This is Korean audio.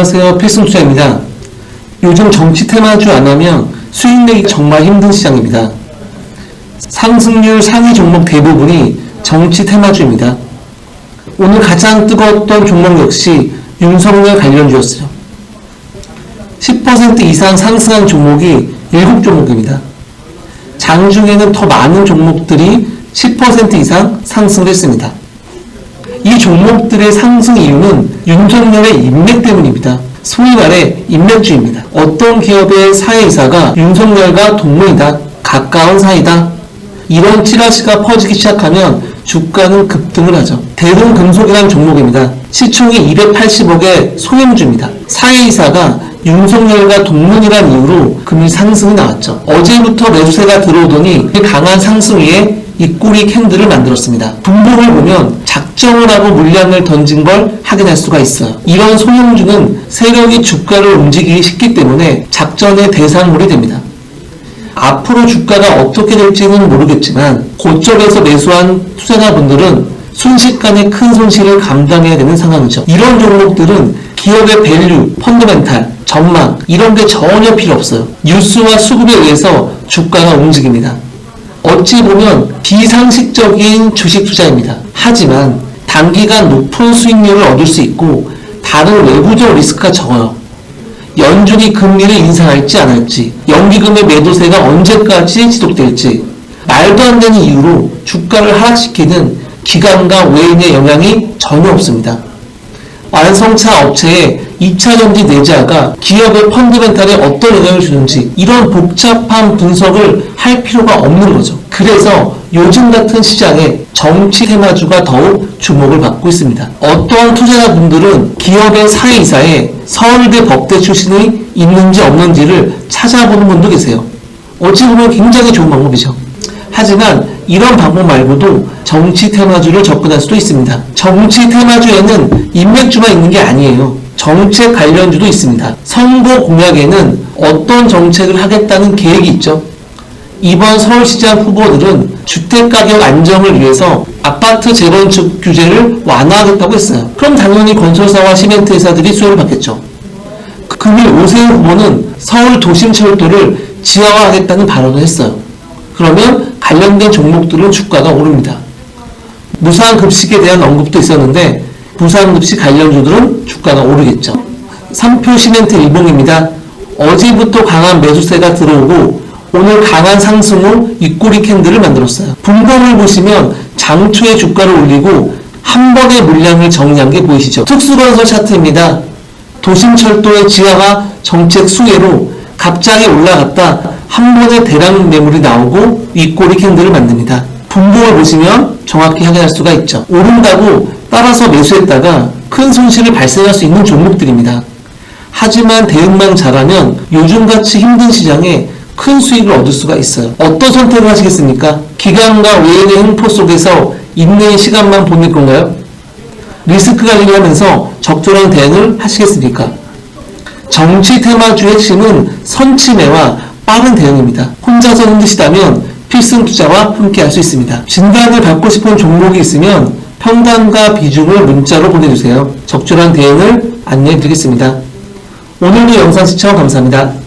안녕하세요. 필승투자입니다. 요즘 정치 테마주 안 하면 수익 내기 정말 힘든 시장입니다. 상승률 상위 종목 대부분이 정치 테마주입니다. 오늘 가장 뜨거웠던 종목 역시 윤석열 관련주였어요. 10% 이상 상승한 종목이 7종목입니다. 장중에는 더 많은 종목들이 10% 이상 상승했습니다. 이 종목들의 상승 이유는 윤석열의 인맥 때문입니다. 소위 말해 인맥주의입니다. 어떤 기업의 사회이사가 윤석열과 동문이다, 가까운 사이다, 이런 찌라시가 퍼지기 시작하면 주가는 급등을 하죠. 대동금속이라는 종목입니다. 시총이 280억의 소형주입니다. 사회이사가 윤석열과 동문이란 이유로 금리 상승이 나왔죠. 어제부터 매수세가 들어오더니 강한 상승 위에 입꼬리 캔들을 만들었습니다. 분봉을 보면 작정을 하고 물량을 던진 걸 확인할 수가 있어요. 이런 소형주는 세력이 주가를 움직이기 쉽기 때문에 작전의 대상물이 됩니다. 앞으로 주가가 어떻게 될지는 모르겠지만 고점에서 매수한 투자자분들은 순식간에 큰 손실을 감당해야 되는 상황이죠. 이런 종목들은 기업의 밸류, 펀더멘탈, 전망 이런 게 전혀 필요 없어요. 뉴스와 수급에 의해서 주가가 움직입니다. 어찌 보면 비상식적인 주식 투자입니다. 하지만 단기간 높은 수익률을 얻을 수 있고 다른 외부적 리스크가 적어요. 연준이 금리를 인상할지 안 할지, 연기금의 매도세가 언제까지 지속될지, 말도 안 되는 이유로 주가를 하락시키는 기관과 외인의 영향이 전혀 없습니다. 완성차 업체의 2차 전지 내재화가 기업의 펀드멘탈에 어떤 영향을 주는지 이런 복잡한 분석을 할 필요가 없는 거죠. 그래서 요즘 같은 시장에 정치 테마주가 더욱 주목을 받고 있습니다. 어떠한 투자자분들은 기업의 사회이사에 서울대 법대 출신이 있는지 없는지를 찾아보는 분도 계세요. 어찌 보면 굉장히 좋은 방법이죠. 하지만 이런 방법 말고도 정치 테마주를 접근할 수도 있습니다. 정치 테마주에는 인맥주만 있는 게 아니에요. 정책 관련주도 있습니다. 선거 공약에는 어떤 정책을 하겠다는 계획이 있죠. 이번 서울시장 후보들은 주택가격 안정을 위해서 아파트 재건축 규제를 완화하겠다고 했어요. 그럼 당연히 건설사와 시멘트 회사들이 수혜를 받겠죠. 금일 오세훈 후보는 서울 도심 철도를 지하화하겠다는 발언을 했어요. 그러면 관련된 종목들은 주가가 오릅니다. 무상급식에 대한 언급도 있었는데 무상급식 관련주들은 주가가 오르겠죠. 3표 시멘트 일봉입니다. 어제부터 강한 매수세가 들어오고 오늘 강한 상승 후 윗꼬리 캔들을 만들었어요. 분봉을 보시면 장초에 주가를 올리고 한 번에 물량을 정리한 게 보이시죠? 특수건설 차트입니다. 도심철도의 지하가 정책 수혜로 갑자기 올라갔다 한 번에 대량 매물이 나오고 윗꼬리 캔들을 만듭니다. 분봉을 보시면 정확히 확인할 수가 있죠. 오른다고 따라서 매수했다가 큰 손실을 발생할 수 있는 종목들입니다. 하지만 대응만 잘하면 요즘같이 힘든 시장에 큰 수익을 얻을 수가 있어요. 어떤 선택을 하시겠습니까? 기관과 외인의 횡포 속에서 인내의 시간만 보낼 건가요? 리스크 관리를 하면서 적절한 대응을 하시겠습니까? 정치 테마주의 핵심은 선침해와 빠른 대응입니다. 혼자서 힘드시다면 필승 투자와 함께 할 수 있습니다. 진단을 받고 싶은 종목이 있으면 평단과 비중을 문자로 보내주세요. 적절한 대응을 안내해 드리겠습니다. 오늘도 영상 시청 감사합니다.